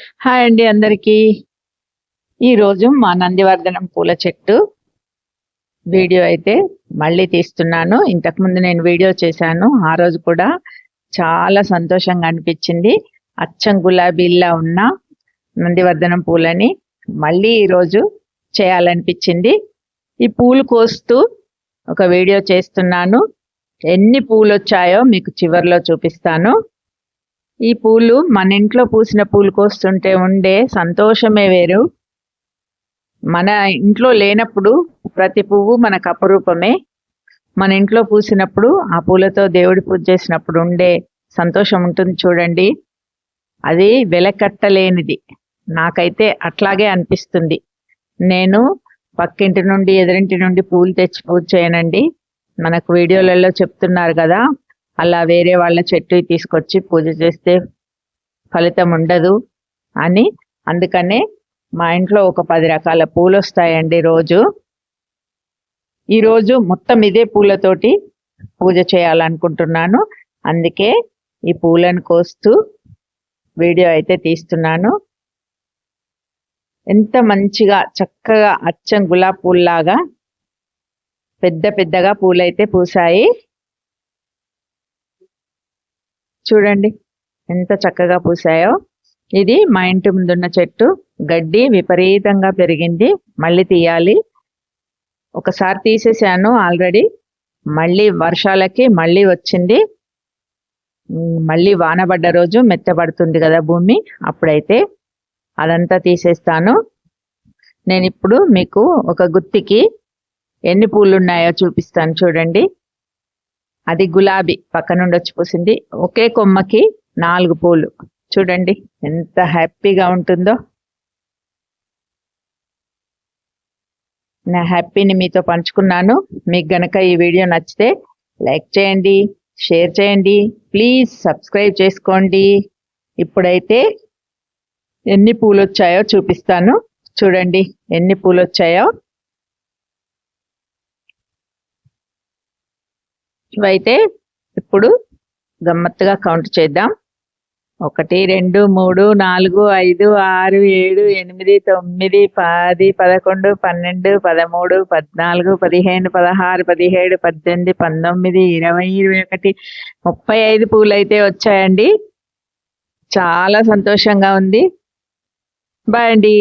Hi అండి అందరికీ. ఈరోజు మా నందివర్ధనం పూల చెట్టు వీడియో అయితే మళ్ళీ తీస్తున్నాను. ఇంతకుముందు నేను వీడియో చేశాను. ఆ రోజు కూడా చాలా సంతోషంగా అనిపించింది. అచ్చం గులాబీలా ఉన్న నందివర్ధనం పూలని మళ్ళీ ఈరోజు చేయాలనిపించింది. ఈ పూలు కోస్తూ ఒక వీడియో చేస్తున్నాను. ఎన్ని పూలు వచ్చాయో మీకు చివరిలో చూపిస్తాను. ఈ పూలు మన ఇంట్లో పూసిన పూలు కోస్తుంటే ఉండే సంతోషమే వేరు. మన ఇంట్లో లేనప్పుడు ప్రతి పువ్వు మనకు అపరూపమే. మన ఇంట్లో పూసినప్పుడు ఆ పూలతో దేవుడి పూజ చేసినప్పుడు ఉండే సంతోషం ఉంటుంది చూడండి. అది వెలకట్టలేనిది. నాకైతే అట్లాగే అనిపిస్తుంది. నేను పక్కింటి నుండి ఎదురింటి నుండి పూలు తెచ్చి పూజ చేయనండి. మనకు వీడియోలలో చెప్తున్నారు కదా అలా వేరే వాళ్ళ చెట్టు తీసుకొచ్చి పూజ చేస్తే ఫలితం ఉండదు అని. అందుకనే మా ఇంట్లో ఒక పది రకాల పూలు వస్తాయండి రోజు ఈరోజు మొత్తం ఇదే పూలతోటి పూజ చేయాలనుకుంటున్నాను. అందుకే ఈ పూలను కోస్తూ వీడియో అయితే తీస్తున్నాను. ఎంత మంచిగా చక్కగా అచ్చం గులాబ్ పూల్లాగా పెద్ద పెద్దగా పూలైతే పూసాయి. చూడండి. ఎంత చక్కగా పూసాయో ఇది మా ఇంటి ముందున్న చెట్టు. గడ్డి విపరీతంగా పెరిగింది. మళ్ళీ తీయాలి. ఒకసారి తీసేసాను ఆల్రెడీ. మళ్ళీ వర్షాలకి మళ్ళీ వచ్చింది. మళ్ళీ వానబడ్డ రోజు మెత్తబడుతుంది కదా భూమి. అప్పుడైతే అదంతా తీసేస్తాను. నేను ఇప్పుడు మీకు ఒక గుత్తికి ఎన్ని పూలు ఉన్నాయో చూపిస్తాను చూడండి. అది గులాబీ పక్క నుండి వచ్చి పూసింది. ఒకే కొమ్మకి నాలుగు పూలు. చూడండి ఎంత హ్యాపీగా ఉంటుందో. నా హ్యాపీని మీతో పంచుకున్నాను. మీకు గనక ఈ వీడియో నచ్చితే లైక్ చేయండి షేర్ చేయండి ప్లీజ్ సబ్స్క్రైబ్ చేసుకోండి. ఇప్పుడైతే ఎన్ని పూలు వచ్చాయో చూపిస్తాను. చూడండి ఎన్ని పూలు వచ్చాయో ఇవైతే ఇప్పుడు గమ్మత్తుగా కౌంట్ చేద్దాం. ఒకటి రెండు మూడు నాలుగు ఐదు ఆరు ఏడు ఎనిమిది తొమ్మిది పది పదకొండు పన్నెండు పదమూడు పద్నాలుగు పదిహేను పదహారు పదిహేడు పద్దెనిమిది పంతొమ్మిది ఇరవై ఇరవై ఒకటి ముప్పై ఐదు పూలు అయితే వచ్చాయండి. చాలా సంతోషంగా ఉంది. బాయ్ అండి.